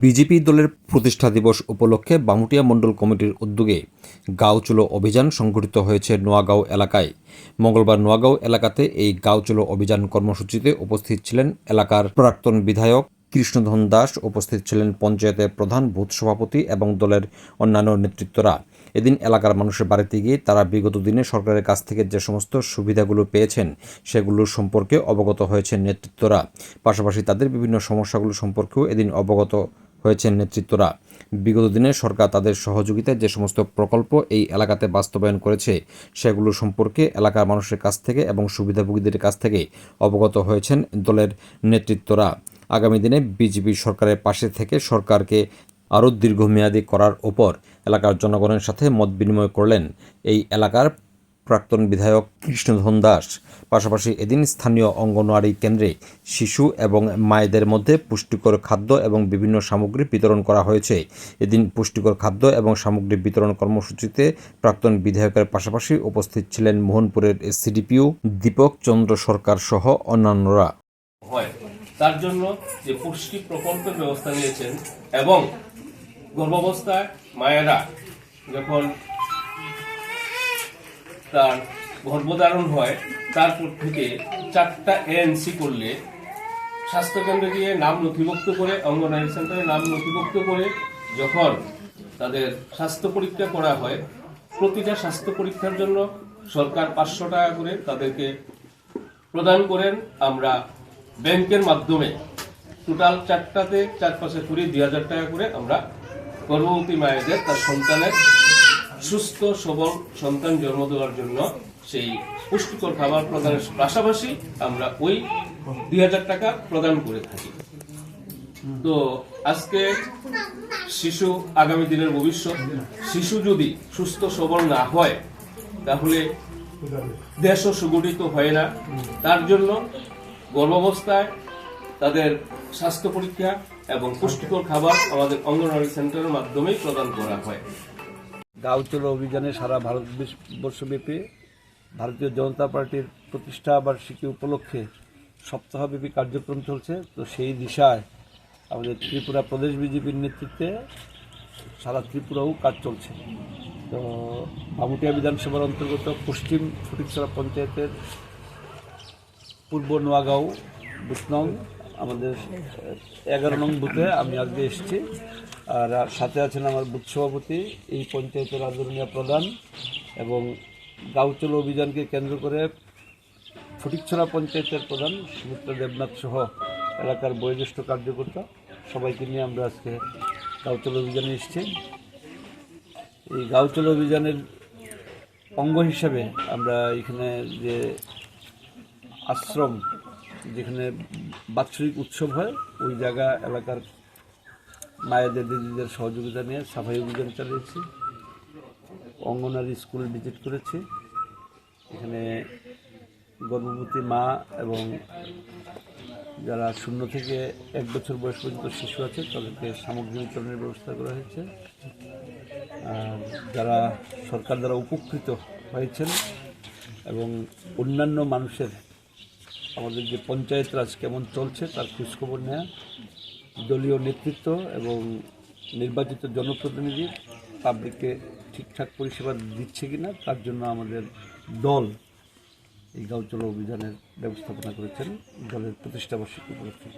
BJP দলের প্রতিষ্ঠা দিবস উপলক্ষে বামুটিয়া মণ্ডল কমিটির উদ্যোগে গাঁও অভিযান সংঘটিত হয়েছে নোয়াগাঁও এলাকায়। মঙ্গলবার নোয়াগাঁও এলাকাতে এই গাঁও অভিযান কর্মসূচিতে উপস্থিত ছিলেন এলাকার প্রাক্তন বিধায়ক কৃষ্ণধন দাস, উপস্থিত ছিলেন পঞ্চায়েতের প্রধান বুথ সভাপতি এবং দলের অন্যান্য নেতৃত্বরা। এদিন এলাকার মানুষের বাড়িতে গিয়ে তারা বিগত দিনে সরকারের কাছ থেকে যে সমস্ত সুবিধাগুলো পেয়েছেন, সেগুলোর সম্পর্কে অবগত হয়েছেন নেতৃত্বরা। পাশাপাশি তাদের বিভিন্ন সমস্যাগুলো সম্পর্কেও এদিন অবগত হয়েছেন নেতৃত্বরা। বিগত দিনে সরকার তাদের সহযোগিতায় যে সমস্ত প্রকল্প এই এলাকাতে বাস্তবায়ন করেছে, সেগুলো সম্পর্কে এলাকার মানুষের কাছ থেকে এবং সুবিধাভোগীদের কাছ থেকে অবগত হয়েছেন দলের নেতৃত্বরা। আগামী দিনে বিজেপি সরকারের পাশে থেকে সরকারকে আরও দীর্ঘমেয়াদী করার ওপর এলাকার জনগণের সাথে মত বিনিময় করলেন এই এলাকার প্রাক্তন বিধায়ক কৃষ্ণধন দাস। পাশাপাশি এদিন স্থানীয় অঙ্গনওয়াড়ি কেন্দ্রে শিশু এবং মায়েদের মধ্যে পুষ্টিকর খাদ্য এবং বিভিন্ন সামগ্রী বিতরণ করা হয়েছে। এদিন পুষ্টিকর খাদ্য এবং সামগ্রী বিতরণ কর্মসূচিতে প্রাক্তন বিধায়কের পাশাপাশি উপস্থিত ছিলেন মোহনপুরের সিডিপিও দীপক চন্দ্র সরকার সহ অন্যান্যরা। তার জন্য যে পুষ্টি প্রকল্পের ব্যবস্থা নিয়েছেন এবং গর্ভাবস্থায় মায়েরা যখন তার গর্ভধারণ হয়, তারপর থেকে চারটা এএনসি করলে স্বাস্থ্যকেন্দ্রে গিয়ে নাম নথিভুক্ত করে, অঙ্গনওয়াড়ি সেন্টারে নাম নথিভুক্ত করে যখন তাদের স্বাস্থ্য পরীক্ষা করা হয়, প্রতিটা স্বাস্থ্য পরীক্ষার জন্য সরকার পাঁচশো টাকা করে তাদেরকে প্রদান করেন। আমরা ব্যাংকের মাধ্যমে টোটাল চারটাতে চার পাশে করে দুই হাজার টাকা করে আমরা গর্ভবতী মায়েদের তার সন্তানের সুস্থ, সবল সন্তান জন্ম দেওয়ার জন্য সেই পুষ্টিকর খাবার প্রদানের পাশাপাশি আমরা ওই দুই হাজার টাকা প্রদান করে থাকি। তো আজকে শিশু আগামী দিনের ভবিষ্যৎ, শিশু যদি সুস্থ, সবল না হয়, তাহলে দেশও সুগঠিত হয় না। তার জন্য গর্ভাবস্থায় তাদের স্বাস্থ্য পরীক্ষা এবং পুষ্টিকর খাবার আমাদের অঙ্গনওয়াড়ি সেন্টারের মাধ্যমেই প্রদান করা হয়। গাঁও চলো অভিযানে সারা ভারতবর্ষব্যাপী ভারতীয় জনতা পার্টির প্রতিষ্ঠা বার্ষিকী উপলক্ষে সপ্তাহব্যাপী কার্যক্রম চলছে। তো সেই দিশায় আমাদের ত্রিপুরা প্রদেশ বিজেপির নেতৃত্বে সারা ত্রিপুরাও কাজ চলছে। তো বামুটিয়া বিধানসভার অন্তর্গত পশ্চিম ফটিকছড়া পঞ্চায়েতের পূর্ব নোয়াগাঁও বুথ নং আমাদের এগারো নং বুথে আমি আজকে এসেছি। আর সাথে আছেন আমার বুথ সভাপতি, এই পঞ্চায়েতের আদরণীয় প্রধান এবং গাউচল অভিযানকে কেন্দ্র করে ফটিকছড়া পঞ্চায়েতের প্রধান সুমিত্রা দেবনাথ সহ এলাকার বয়োজ্যেষ্ঠ কার্যকর্তা, সবাইকে নিয়ে আমরা আজকে গাউচল অভিযানে এসেছি। এই গাউচল অভিযানের অঙ্গ হিসাবে আমরা এখানে যে আশ্রম, যেখানে বাৎসরিক উৎসব হয়, ওই জায়গা এলাকার মায়েদের দিদিদের সহযোগিতা নিয়ে সাফাই অভিযান চালিয়েছি। অঙ্গনারী স্কুল ভিজিট করেছি। এখানে গর্ভবতী মা এবং যারা শূন্য থেকে এক বছর বয়স পর্যন্ত শিশু আছে, তাদেরকে সামগ্রী বিতরণের ব্যবস্থা করা হয়েছে। আর যারা সরকার দ্বারা উপকৃত হয়েছেন এবং অন্যান্য মানুষের, আমাদের যে পঞ্চায়েত রাজ কেমন চলছে তার খোঁজখবর নেওয়া দলীয় নেতৃত্ব এবং নির্বাচিত জনপ্রতিনিধি পাবলিককে ঠিকঠাক পরিষেবা দিচ্ছে কি না তার জন্য আমাদের দল এই গাঁও চলো অভিযানের ব্যবস্থাপনা করেছেন, দলের প্রতিষ্ঠাবার্ষিকী উপলক্ষে।